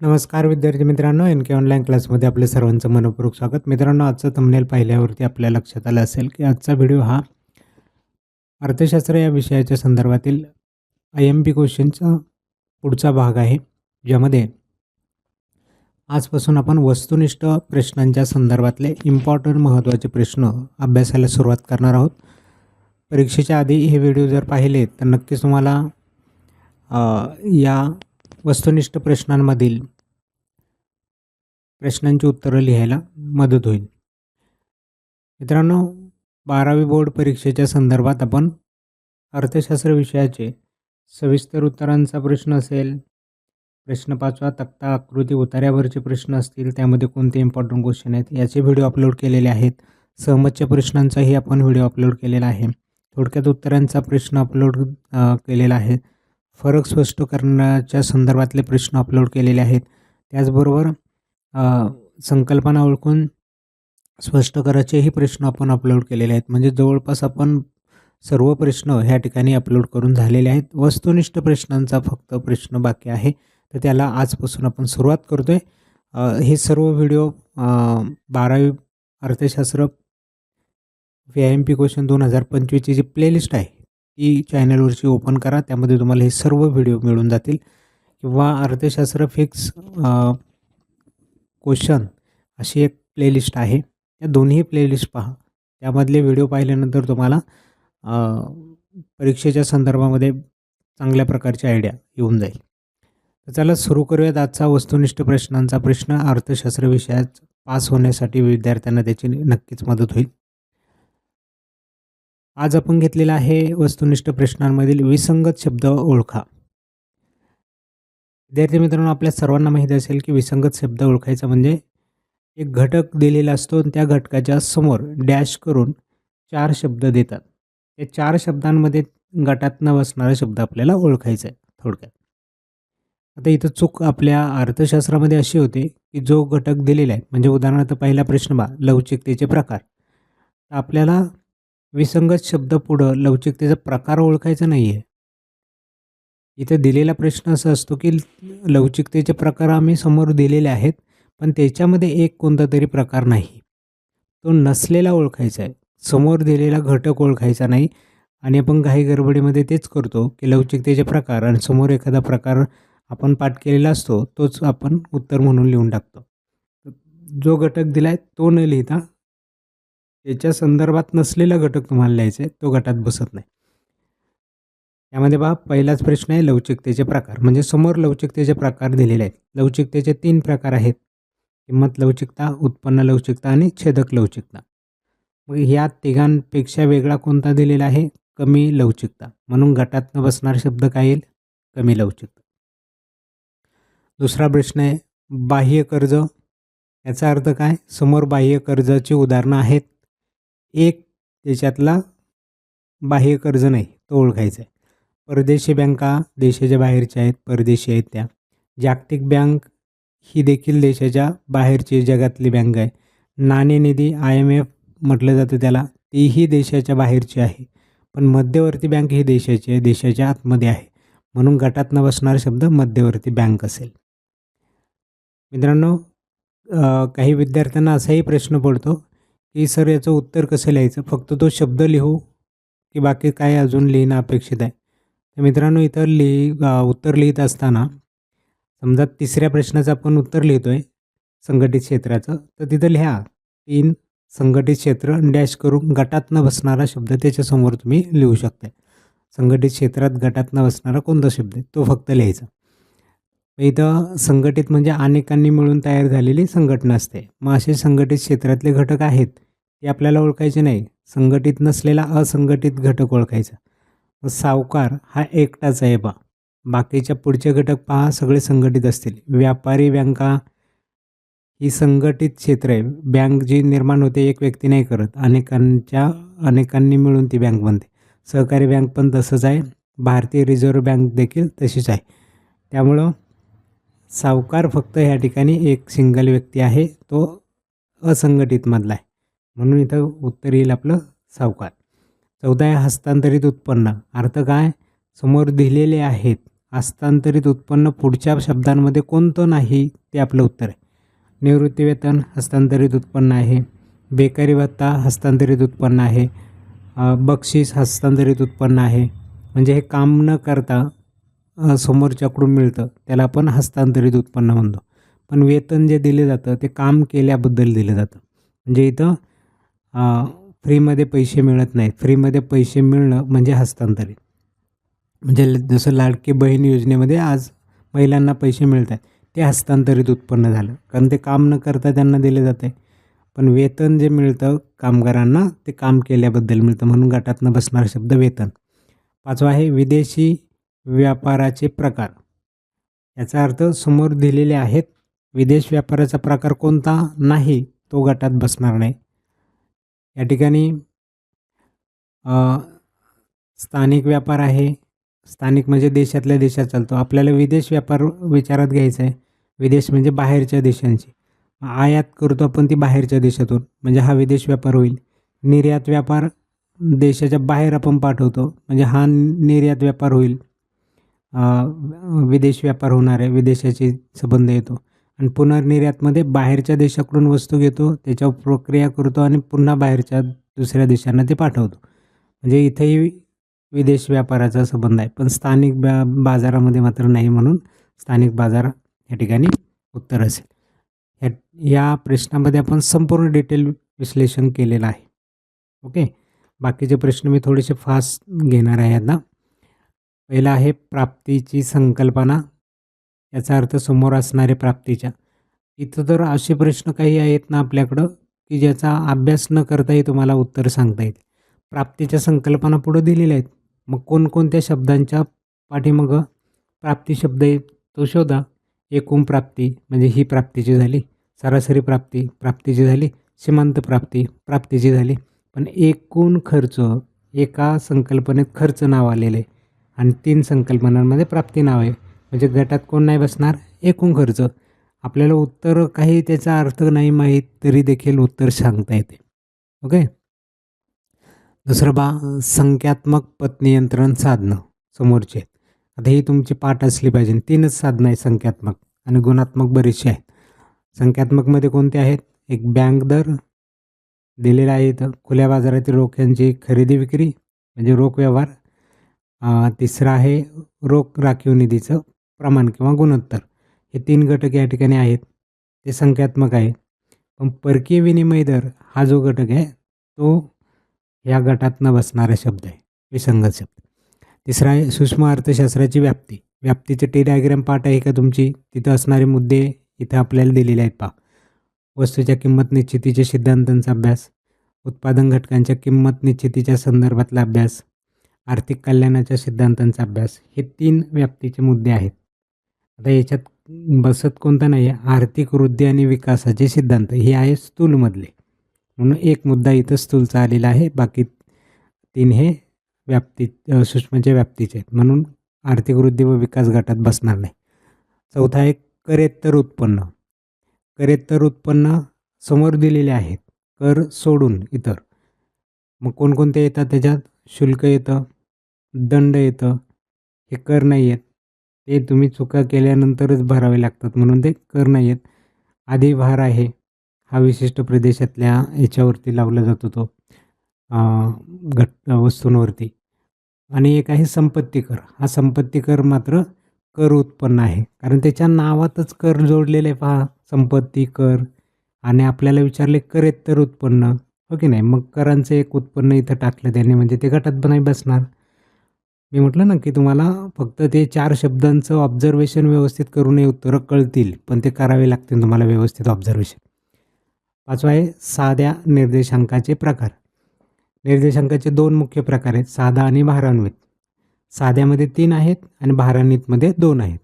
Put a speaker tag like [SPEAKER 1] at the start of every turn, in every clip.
[SPEAKER 1] नमस्कार विद्यार्थी मित्रांनो एन के ऑनलाईन क्लासमध्ये आपले सर्वांचं मनपूर्वक स्वागत. मित्रांनो आजचं थंबनेल पाहिल्यावरती आपल्या लक्षात आलं असेल की आजचा व्हिडिओ हा अर्थशास्त्र या विषयाच्या संदर्भातील आय एम पी क्वेश्चनचा पुढचा भाग आहे ज्यामध्ये आजपासून आपण वस्तुनिष्ठ प्रश्नांच्या संदर्भातले इम्पॉर्टंट महत्त्वाचे प्रश्न अभ्यासाला सुरुवात करणार आहोत. परीक्षेच्या आधी हे व्हिडिओ जर पाहिले तर नक्कीच तुम्हाला या वस्तुनिष्ठ प्रश्नांमधील प्रश्नांची उत्तरं लिहायला मदत होईल. मित्रांनो बारावी बोर्ड परीक्षेच्या संदर्भात आपण अर्थशास्त्र विषयाचे सविस्तर उत्तरांचा प्रश्न असेल प्रश्न पाचवा तक्ता आकृती उतार्यावरचे प्रश्न असतील त्यामध्ये कोणते इम्पॉर्टंट क्वेश्चन आहेत याचे व्हिडिओ अपलोड केलेले आहेत. सहमतच्या प्रश्नांचाही आपण व्हिडिओ अपलोड केलेला आहे. थोडक्यात उत्तरांचा प्रश्न अपलोड केलेला आहे. फरक स्पष्ट करण्याच्या संदर्भातले प्रश्न अपलोड केलेले आहेत. त्याचबरोबर संकल्पना ओळखून स्पष्ट करायचेही प्रश्न आपण अपलोड केलेले आहेत. म्हणजे जवळपास आपण सर्व प्रश्न ह्या ठिकाणी अपलोड करून झालेले आहेत. वस्तुनिष्ठ प्रश्नांचा फक्त प्रश्न बाकी आहे. तर त्याला आजपासून आपण सुरुवात करतो आहे हे सर्व व्हिडिओ बारावी अर्थशास्त्र व्ही एम पी क्वेश्चन दोन हजार पंचवीसची जी प्लेलिस्ट आहे ही चॅनलवरची ओपन करा त्यामध्ये तुम्हाला हे सर्व व्हिडिओ मिळून जातील. किंवा अर्थशास्त्र फिक्स क्वेश्चन अशी एक प्लेलिस्ट आहे. या दोन्ही प्लेलिस्ट पहा. त्यामधले व्हिडिओ पाहिल्यानंतर तुम्हाला परीक्षेच्या संदर्भामध्ये चांगल्या प्रकारची आयडिया येऊन जाईल. तर चला सुरू करूयात आजचा वस्तुनिष्ठ प्रश्नांचा प्रश्न. अर्थशास्त्र विषयात पास होण्यासाठी विद्यार्थ्यांना त्याची नक्कीच मदत होईल. आज आपण घेतलेला आहे वस्तुनिष्ठ प्रश्नांमधील विसंगत शब्द ओळखा. विद्यार्थी मित्रांनो आपल्या सर्वांना माहीत असेल की विसंगत शब्द ओळखायचा म्हणजे एक घटक दिलेला असतो आणि त्या घटकाच्या समोर डॅश करून चार शब्द देतात. त्या चार शब्दांमध्ये गटात न बसणारा शब्द आपल्याला ओळखायचा आहे थोडक्यात. आता इथं चूक आपल्या अर्थशास्त्रामध्ये अशी होते की जो घटक दिलेला आहे म्हणजे उदाहरणार्थ पहिला प्रश्न बा लवचिकतेचे प्रकार. आपल्याला विसंगत शब्द पुढं लवचिकतेचा प्रकार ओळखायचा नाही आहे इथं दिलेला प्रश्न असा असतो की लवचिकतेचे प्रकार आम्ही समोर दिलेले आहेत पण त्याच्यामध्ये एक कोणता तरी प्रकार नाही. तो नसलेला ओळखायचा आहे. समोर दिलेला घटक ओळखायचा नाही. आणि आपण घाई गडबडीमध्ये तेच करतो की लवचिकतेचे प्रकार आणि समोर एखादा प्रकार आपण पाठ केलेला असतो तोच आपण उत्तर म्हणून लिहून टाकतो. जो घटक दिला आहे तो न लिहिता त्याच्या संदर्भात नसलेला घटक तुम्हाला लिहायचा आहे तो गटात बसत नाही. यामध्ये पहा पहिलाच प्रश्न आहे लवचिकतेचे प्रकार. म्हणजे समोर लवचिकतेचे प्रकार दिलेले आहेत. लवचिकतेचे तीन प्रकार आहेत. किंमत लवचिकता उत्पन्न लवचिकता आणि छेदक लवचिकता. मग ह्या तिघांपेक्षा वेगळा कोणता दिलेला आहे? कमी लवचिकता. म्हणून गटात न बसणारा शब्द काय येईल? कमी लवचिकता. दुसरा प्रश्न आहे बाह्य कर्ज. याचा अर्थ काय? समोर बाह्य कर्जाची उदाहरणं आहेत. एक त्याच्यातला बाह्य कर्ज नाही तो ओळखायचा आहे. परदेशी बँका देशाच्या बाहेरच्या आहेत परदेशी आहेत त्या. जागतिक बँक ही देखील देशाच्या बाहेरची जगातली बँक आहे. नाणेनिधी आय एम एफ म्हटलं जातं त्याला तीही देशाच्या बाहेरची आहे. पण मध्यवर्ती बँक ही देशाची आहे देशाच्या आतमध्ये आहे. म्हणून गटात न बसणारा शब्द मध्यवर्ती बँक असेल. मित्रांनो काही विद्यार्थ्यांना असाही प्रश्न पडतो की सर याचं उत्तर कसं लिहायचं? फक्त तो शब्द लिहू की बाकी काय अजून लिहिणं अपेक्षित आहे? तर मित्रांनो इथं लिहि उत्तर लिहित असताना समजा तिसऱ्या प्रश्नाचं आपण उत्तर लिहितो आहे संघटित क्षेत्राचं तर तिथं लिहा तीन संघटित क्षेत्र डॅश करून गटात न बसणारा शब्द त्याच्यासमोर तुम्ही लिहू शकता संघटित क्षेत्रात गटात न बसणारा कोणता शब्द आहे? तो फक्त लिहायचा. इथं संघटित म्हणजे अनेकांनी मिळून तयार झालेली संघटना असते. मग असे संघटित क्षेत्रातले घटक आहेत. ते आपल्याला ओळखायचे नाही. संघटित नसलेला असंघटित घटक ओळखायचा. मग सावकार हा एकटाच आहे बा. बाकीच्या पुढचे घटक पहा सगळे संघटित असतील. व्यापारी बँका ही संघटित क्षेत्र आहे. बँक जी निर्माण होते एक व्यक्ती नाही करत. अनेकांच्या अनेकांनी मिळून ती बँक बनते. सहकारी बँक पण तसंच आहे. भारतीय रिझर्व्ह बँक देखील तशीच आहे. त्यामुळं सावकार फक्त ह्या ठिकाणी एक सिंगल व्यक्ती आहे. तो असंघटितमधला आहे. म्हणून इथं उत्तर येईल आपलं सावकार. चौदा आहे हस्तांतरित उत्पन्न. अर्थ काय? समोर दिलेले आहेत. हस्तांतरित उत्पन्न पुढच्या शब्दांमध्ये कोणतं नाही ते आपलं उत्तर आहे. निवृत्ती वेतन हस्तांतरित उत्पन्न आहे. बेकारी भत्ता हस्तांतरित उत्पन्न आहे. बक्षीस हस्तांतरित उत्पन्न आहे. म्हणजे हे काम न करता समोरच्याकडून मिळतं. त्याला आपण हस्तांतरित उत्पन्न म्हणतो. पण वेतन जे दिले जातं ते काम केल्याबद्दल दिलं जातं. म्हणजे इथं फ्रीमध्ये पैसे मिळत नाहीत. फ्रीमध्ये पैसे मिळणं म्हणजे हस्तांतरित. म्हणजे ल- जसं लाडकी बहीण योजनेमध्ये आज महिलांना पैसे मिळत आहेत ते हस्तांतरित उत्पन्न झालं. कारण ते काम न करता त्यांना दिले जाते. पण वेतन जे मिळतं कामगारांना ते काम केल्याबद्दल मिळतं. म्हणून गटातनं बसणारा शब्द वेतन. पाचवा आहे विदेशी व्यापाराचे प्रकार. याचा अर्थ समोर दिलेले आहेत विदेश व्यापाराचा प्रकार कोणता? नाही तो गटात बसणार नाही. या ठिकाणी स्थानिक व्यापार आहे. स्थानिक म्हणजे देशातल्या देशात चालतो. आपल्याला विदेश व्यापार विचारात घ्यायचा आहे. विदेश म्हणजे बाहेरच्या देशांची आयात करतो आपण ती बाहेरच्या देशातून. म्हणजे हा विदेश व्यापार होईल. निर्यात व्यापार देशाच्या बाहेर आपण पाठवतो. म्हणजे हा निर्यात व्यापार होईल. विदेश व्यापार होणार आहे. विदेशाची संबंध येतो. आणि पुनर्निर्यातमध्ये बाहेरच्या देशाकडून वस्तू घेतो त्याच्यावर प्रक्रिया करतो आणि पुन्हा बाहेरच्या दुसऱ्या देशांना ते पाठवतो. म्हणजे इथेही विदेश व्यापाराचा संबंध आहे पण स्थानिक बा बाजारामध्ये मात्र नाही म्हणून स्थानिक बाजार या ठिकाणी उत्तर असेल. या या प्रश्नामध्ये आपण संपूर्ण डिटेल विश्लेषण केलेलं आहे. ओके? बाकीचे प्रश्न मी थोडेसे फास्ट घेणार आहे आता. पहिला आहे प्राप्तीची संकल्पना. याचा अर्थ समोर असणारे प्राप्तीच्या. इथं तर असे प्रश्न काही आहेत ना आपल्याकडं की ज्याचा अभ्यास न करताही तुम्हाला उत्तर सांगता येईल. प्राप्तीच्या संकल्पना पुढं दिलेल्या आहेत. मग कोणकोणत्या शब्दांच्या पाठीमागं प्राप्ती शब्द आहे तो शोधा. एकूण प्राप्ती म्हणजे ही प्राप्तीची झाली. सरासरी प्राप्ती प्राप्तीची झाली. सीमांत प्राप्ती प्राप्तीची झाली. पण एकूण खर्च एका संकल्पनेत खर्च नाव आलेले आहे. आणि तीन संकल्पनांमध्ये प्राप्ती नाव आहे. म्हणजे गटात कोण नाही बसणार एकूण खर्च. आपल्याला उत्तर काही त्याचा अर्थ नाही माहीत तरी देखील उत्तर सांगता येते. ओके? दुसरं बा संख्यात्मक पत नियंत्रण साधनं समोरचे. आहेत आता ही तुमची पाठ असली पाहिजे. तीनच साधनं आहेत संख्यात्मक आणि गुणात्मक बरीचशी आहेत. संख्यात्मकमध्ये कोणते आहेत? एक बँक दर दिलेला आहे इथं. खुल्या बाजारातील रोख्यांची खरेदी विक्री म्हणजे रोख व्यवहार. तिसरं आहे रोख राखीव निधीचं. प्रमाण किंवा गुणोत्तर हे तीन घटक या ठिकाणी आहेत. ते संख्यात्मक आहे पण परकीय विनिमय दर हा जो घटक आहे तो या गटातनं बसणारा शब्द आहे. विसंगत शब्द. तिसरा आहे सूक्ष्म अर्थशास्त्राची व्याप्ती. व्याप्तीचे टी डायग्राम पाठ आहे का तुमची? तिथं असणारे मुद्दे इथं आपल्याला दिलेले आहेत पहा. वस्तूच्या किंमत निश्चितीच्या सिद्धांतांचा अभ्यास. उत्पादन घटकांच्या किंमत निश्चितीच्या संदर्भातला अभ्यास. आर्थिक कल्याणाच्या सिद्धांतांचा अभ्यास. हे तीन व्याप्तीचे मुद्दे आहेत. आता याच्यात बसत कोणता नाही आहे आर्थिक वृद्धी आणि विकासाचे सिद्धांत हे आहे स्थूलमधले. म्हणून एक मुद्दा इथं स्थूलचा आलेला आहे बाकी तीन हे व्याप्ती सूक्ष्मच्या व्याप्तीचे आहेत. म्हणून आर्थिक वृद्धी व विकास गटात बसणार नाही. चौथा आहे करेत्तर उत्पन्न. करेत्तर उत्पन्न समोर दिलेले आहेत. कर सोडून इतर. मग कोणकोणते येतात त्याच्यात? शुल्क येतं दंड येतं हे कर नाही आहेत ते तुम्ही चुका केल्यानंतरच भरावे लागतात म्हणून ते कर नाही आहेत आधी भार आहे. हा विशिष्ट प्रदेशातल्या याच्यावरती लावला जातो तो घट वस्तूंवरती. आणि एक आहे संपत्ती कर. हा संपत्ती कर मात्र कर उत्पन्न आहे. कारण त्याच्या नावातच कर जोडलेले आहे. पहा संपत्ती कर. आणि आपल्याला विचारले करेत्तर उत्पन्न. हो की नाही? मग करांचं एक उत्पन्न इथं टाकलं त्याने. म्हणजे ते गटात पण नाही बसणार. मी म्हटलं ना की तुम्हाला फक्त ते चार शब्दांचं ऑब्झर्वेशन व्यवस्थित करूनही उत्तरं कळतील पण ते करावे लागतील तुम्हाला व्यवस्थित ऑब्झर्वेशन पाचवा आहे साध्या निर्देशांकाचे प्रकार. निर्देशांकाचे दोन मुख्य प्रकार आहेत साधा आणि भारान्वित. साध्यामध्ये तीन आहेत आणि भारान्वितमध्ये दोन आहेत.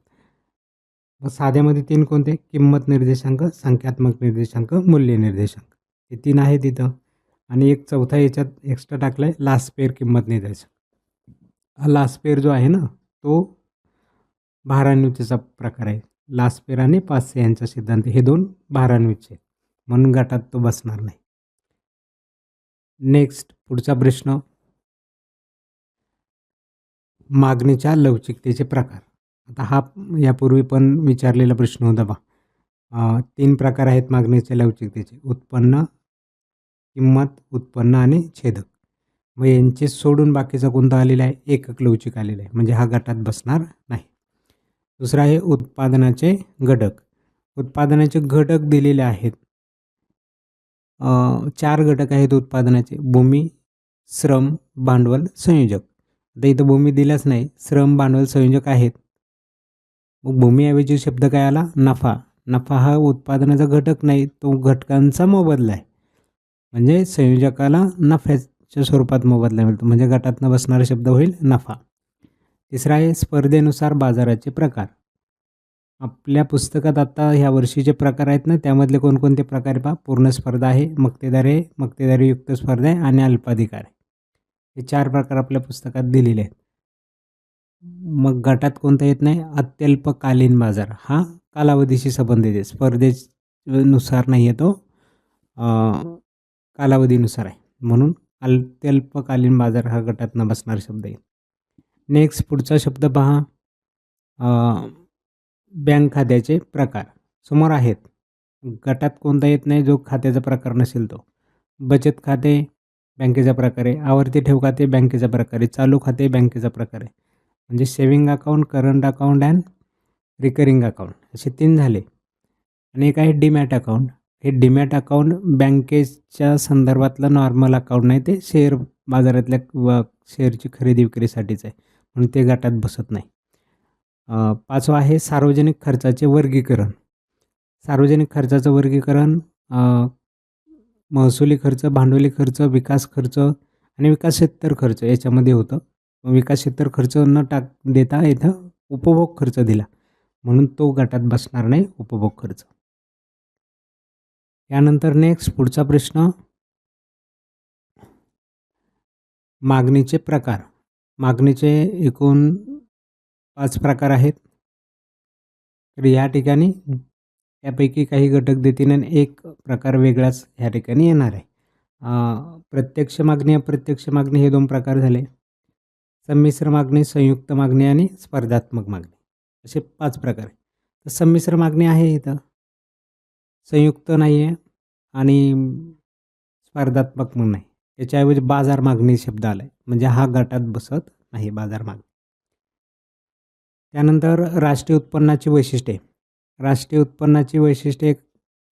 [SPEAKER 1] मग साध्यामध्ये तीन कोणते? किंमत निर्देशांक संख्यात्मक निर्देशांक मूल्य निर्देशांक. हे तीन आहेत इथं. आणि एक चौथा याच्यात एक्स्ट्रा टाकला आहे लास्ट पेअर किंमत निर्देशांक. हा लास्ट पेअर जो आहे ना तो भारान्वितीचा प्रकार आहे. लास्ट पेअर आणि पाचशे यांचा सिद्धांत हे दोन भारान्वितचे म्हणून गटात तो बसणार नाही. नेक्स्ट पुढचा प्रश्न. मागणीच्या लवचिकतेचे प्रकार. आता हा यापूर्वी पण विचारलेला प्रश्न होता बा. तीन प्रकार आहेत मागणीच्या लवचिकतेचे. उत्पन्न किंमत उत्पन्न आणि छेदक. मग यांचे सोडून बाकीचा कोणता आलेला आहे एकक लवचिक आलेला आहे. म्हणजे हा गटात बसणार नाही. दुसरा आहे उत्पादनाचे घटक. उत्पादनाचे घटक दिलेले आहेत. चार घटक आहेत उत्पादनाचे. भूमी श्रम भांडवल संयोजक. आता इथं भूमी दिलाच नाही श्रम भांडवल संयोजक आहेत. मग भूमीऐवजी शब्द काय आला? नफा. नफा हा उत्पादनाचा घटक नाही तो घटकांचा मोबदला आहे. म्हणजे संयोजकाला च्या स्वरूपात मोबदला मिळतो. म्हणजे गटातनं बसणारा शब्द होईल नफा. तिसरा आहे स्पर्धेनुसार बाजाराचे प्रकार. आपल्या पुस्तकात आत्ता ह्या वर्षीचे प्रकार आहेत ना त्यामधले कोणकोणते प्रकार पहा. पूर्ण स्पर्धा आहे मक्तेदार आहे मक्तेदारीयुक्त स्पर्धा आहे आणि अल्पाधिकार आहे. हे चार प्रकार आपल्या पुस्तकात दिलेले आहेत. मग गटात कोणता येत नाही? अत्यल्पकालीन बाजार. हा कालावधीशी संबंधित आहे. स्पर्धेनुसार नाही आहे तो कालावधीनुसार आहे. म्हणून अत्यल्पकालीन बाजार हा गटात न बसणारा शब्द आहे. नेक्स्ट पुढचा शब्द पहा. बँक खात्याचे प्रकार. समोर आहेत. गटात कोणता येत नाही जो खात्याचा प्रकार नसेल तो. बचत खाते बँकेचा प्रकार आहे. आवर्ती ठेव खाते बँकेचा प्रकार आहे. चालू खाते बँकेचा प्रकार आहे. म्हणजे saving account current account and recurring account असे तीन झाले. आणि एक आहे डीमॅट अकाउंट हे डीमॅट अकाउंट बँकेच्या संदर्भातलं नॉर्मल अकाउंट नाही ते शेअर बाजारातल्या व शेअरची खरेदी विक्रीसाठीच आहे. म्हणून ते गटात बसत नाही. पाचवं पाचवा आहे सार्वजनिक खर्चाचे वर्गीकरण. सार्वजनिक खर्चाचं वर्गीकरण महसुली खर्च भांडवली खर्च विकास खर्च आणि विकासेत्तर खर्च याच्यामध्ये होतं. विकासेत्तर खर्च न टाक देता इथं उपभोग खर्च दिला. म्हणून तो गटात बसणार नाही उपभोग खर्च. यानंतर नेक्स्ट पुढचा प्रश्न. मागणीचे प्रकार. मागणीचे एकूण पाच प्रकार आहेत. तर या ठिकाणी यापैकी काही घटक देतील आणि एक प्रकार वेगळाच ह्या ठिकाणी येणार आहे. प्रत्यक्ष मागणी अप्रत्यक्ष मागणी हे दोन प्रकार झाले. संमिश्र मागणी संयुक्त मागणी आणि स्पर्धात्मक मागणी. असे पाच प्रकार आहे तर संमिश्र मागणी आहे इथं. संयुक्त नाही आहे आणि स्पर्धात्मक म्हणून नाही. त्याच्याऐवजी बाजार मागणी शब्द आला आहे म्हणजे हा गटात बसत नाही बाजार मागणी. त्यानंतर राष्ट्रीय उत्पन्नाची वैशिष्ट्ये. राष्ट्रीय उत्पन्नाची वैशिष्ट्ये एक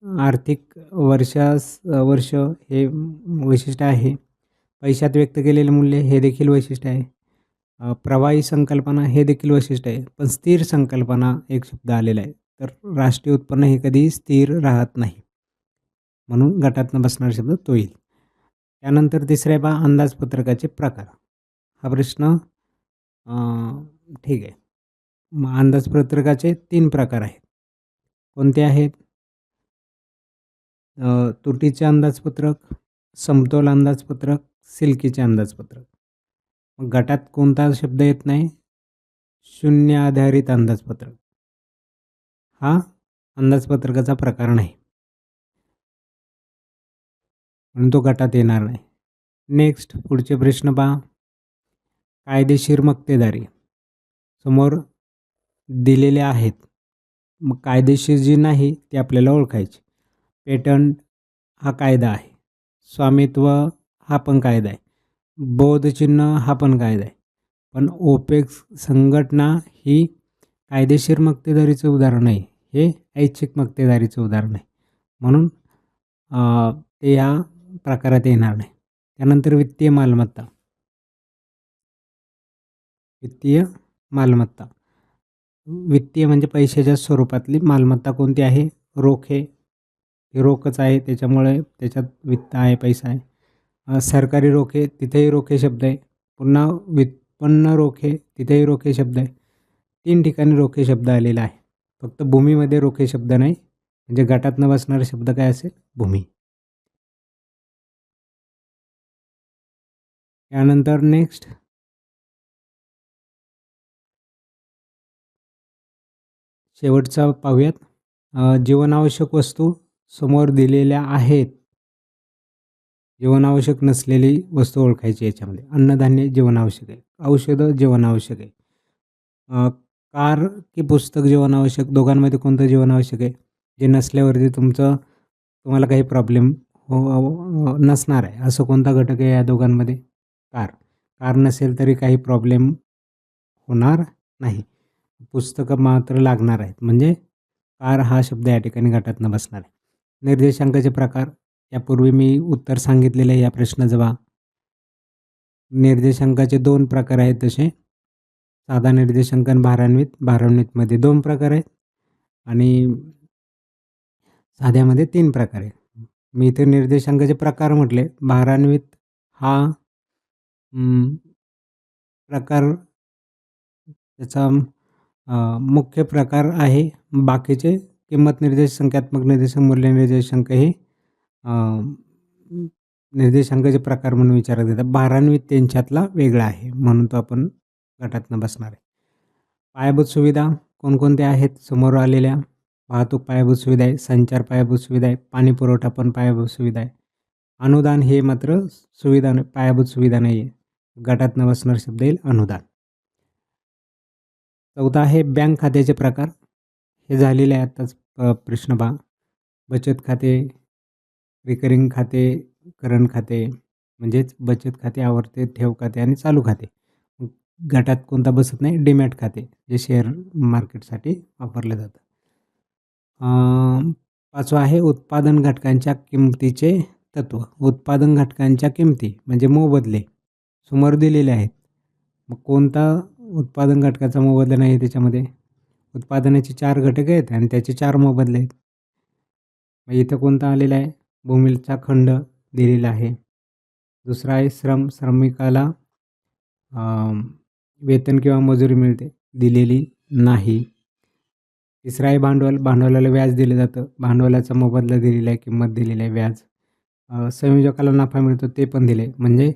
[SPEAKER 1] आर्थिक वर्षास वर्ष हे वैशिष्ट्य आहे. पैशात व्यक्त केलेले मूल्य हे देखील वैशिष्ट्य आहे. प्रवाही संकल्पना हे देखील वैशिष्ट्य आहे. पण स्थिर संकल्पना एक शब्द आलेला आहे. तर राष्ट्रीय उत्पन्न हे कधी स्थिर राहत नाही. म्हणून गटातनं बसणारा शब्द तो येईल. त्यानंतर तिसरे बा अंदाजपत्रकाचे प्रकार. हा प्रश्न ठीक आहे. मग अंदाजपत्रकाचे तीन प्रकार आहेत. कोणते आहेत? तुटीचे अंदाजपत्रक समतोल अंदाजपत्रक सिल्कीचे अंदाजपत्रक. मग गटात कोणता शब्द येत नाही? शून्य आधारित अंदाजपत्रक. हा अंदाजपत्रकाचा प्रकार नाही. म्हणून तो गटात येणार नाही. नेक्स्ट पुढचे प्रश्न पहा. कायदेशीर मक्तेदारी. समोर दिलेले आहेत. मग कायदेशीर जी नाही ती आपल्याला ओळखायची. पेटंट हा कायदा आहे. स्वामित्व हा पण कायदा आहे. बौद्धचिन्ह हा पण कायदा आहे. पण ओपेक्स संघटना ही कायदेशीर मक्तेदारीचं उदाहरण आहे. हे ऐच्छिक मक्तेदारीचं उदाहरण आहे. म्हणून ते या प्रकारात येणार नाही. त्यानंतर वित्तीय मालमत्ता. वित्तीय मालमत्ता. वित्तीय म्हणजे पैशाच्या स्वरूपातली मालमत्ता कोणती आहे? रोख हे रोखच आहे. त्याच्यामुळे त्याच्यात वित्त आहे पैसा आहे. सरकारी रोखे तिथेही रोखे शब्द आहे. पुन्हा व्युत्पन्न रोखे तिथेही रोखे शब्द आहे. तीन ठिकाणी रोखे शब्द आलेला आहे. फक्त भूमीमध्ये रोखे शब्द नाही म्हणजे गटात न बसणारा शब्द काय असेल? भूमी. यानंतर नेक्स्ट शेवटचा पाहूयात. जीवनावश्यक वस्तू समोर दिलेल्या आहेत. जीवनावश्यक नसलेली वस्तू ओळखायची याच्यामध्ये. अन्नधान्य जीवनावश्यक आहे. औषधं जीवनावश्यक आहे. कार की पुस्तक जीवन आवश्यक? दोघांमध्ये कोणतं जीवन आवश्यक आहे? जे नसल्यावरती तुमचं तुम्हाला काही प्रॉब्लेम हो, हो, हो नसणार आहे. असं कोणता घटक आहे या दोघांमध्ये? कार. कार नसेल तरी काही प्रॉब्लेम होणार नाही. पुस्तकं मात्र लागणार आहेत. म्हणजे कार हा शब्द या ठिकाणी गटातनं बसणार आहे. निर्देशांकाचे प्रकार. यापूर्वी मी उत्तर सांगितलेलं आहे या प्रश्नाचं निर्देशांकाचे दोन प्रकार आहेत तसे. साधा निर्देशांकन भारान्वित भारान्वितमध्ये दोन प्रकार आहेत आणि साध्यामध्ये तीन प्रकार आहेत. मी इथे निर्देशांकाचे प्रकार म्हटले. भारान्वित हा प्रकार त्याचा मुख्य प्रकार आहे. बाकीचे किंमत निर्देश संख्यात्मक निर्देशक मूल्य निर्देशांक हे निर्देशांकाचे प्रकार म्हणून विचारात येतात भारान्वित त्यांच्यातला वेगळा आहे. म्हणून तो आपण गटातनं बसणार आहे. पायाभूत सुविधा कोणकोणत्या आहेत? समोर आलेल्या वाहतूक पायाभूत सुविधा आहे संचार पायाभूत सुविधा आहे पाणी पुरवठा पण पायाभूत सुविधा आहे. अनुदान हे मात्र सुविधा पायाभूत सुविधा नाही आहे गटातनं बसणार शब्द येईल अनुदान. चौथा आहे बँक खात्याचे प्रकार. हे झालेले आहे आत्ताच प्रश्न पहा. बचत खाते रिकरिंग खाते करंट खाते म्हणजेच बचत खाते आवर्ते ठेव खाते आणि चालू खाते. गटात कोणता बसत नाही डिमॅट खाते जे शेअर मार्केटसाठी वापरलं जातं पाचवा आहे उत्पादन घटकांच्या किमतीचे तत्व. उत्पादन घटकांच्या किमती म्हणजे मोबदले समोर दिलेले आहेत. मग कोणता उत्पादन घटकाचा मोबदला नाही आहे त्याच्यामध्ये? उत्पादनाचे चार घटक आहेत आणि त्याचे चार मोबदले आहेत. मग इथं कोणता आलेला आहे? भूमीचा खंड दिलेला आहे. दुसरा आहे श्रम श्रमिकाला वेतन किंवा मजुरी मिळते दिलेली नाही. तिसरा आहे भांडवल. भांडवलाला व्याज दिलं जातं. भांडवलाचा मोबदला दिलेला आहे किंमत दिलेली आहे व्याज. संयोजकाला नफा मिळतो ते पण दिले म्हणजे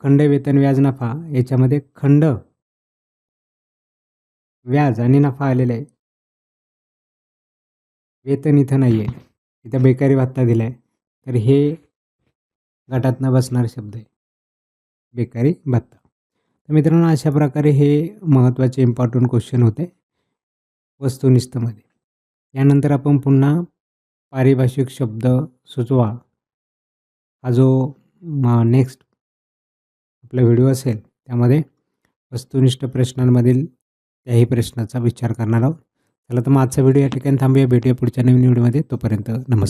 [SPEAKER 1] खंड वेतन व्याज नफा याच्यामध्ये खंड व्याज आणि नफा आलेला आहे. वेतन इथं नाही आहे इथं बेकारी भत्ता दिला आहे तर हे गटातनं बसणारे शब्द आहे. बेकारी भत्ता तर मित्रांनो अशा प्रकारे हे महत्त्वाचे इम्पॉर्टंट क्वेश्चन होते वस्तुनिष्ठमध्ये. यानंतर आपण पुन्हा पारिभाषिक शब्द सुचवा. हा जो नेक्स्ट आपला व्हिडिओ असेल त्यामध्ये वस्तुनिष्ठ प्रश्नांमधील त्याही प्रश्नाचा विचार करणार आहोत. चला तर मग आजचा व्हिडिओ या ठिकाणी थांबूया. भेटूया पुढच्या नवीन व्हिडिओमध्ये तोपर्यंत नमस्कार.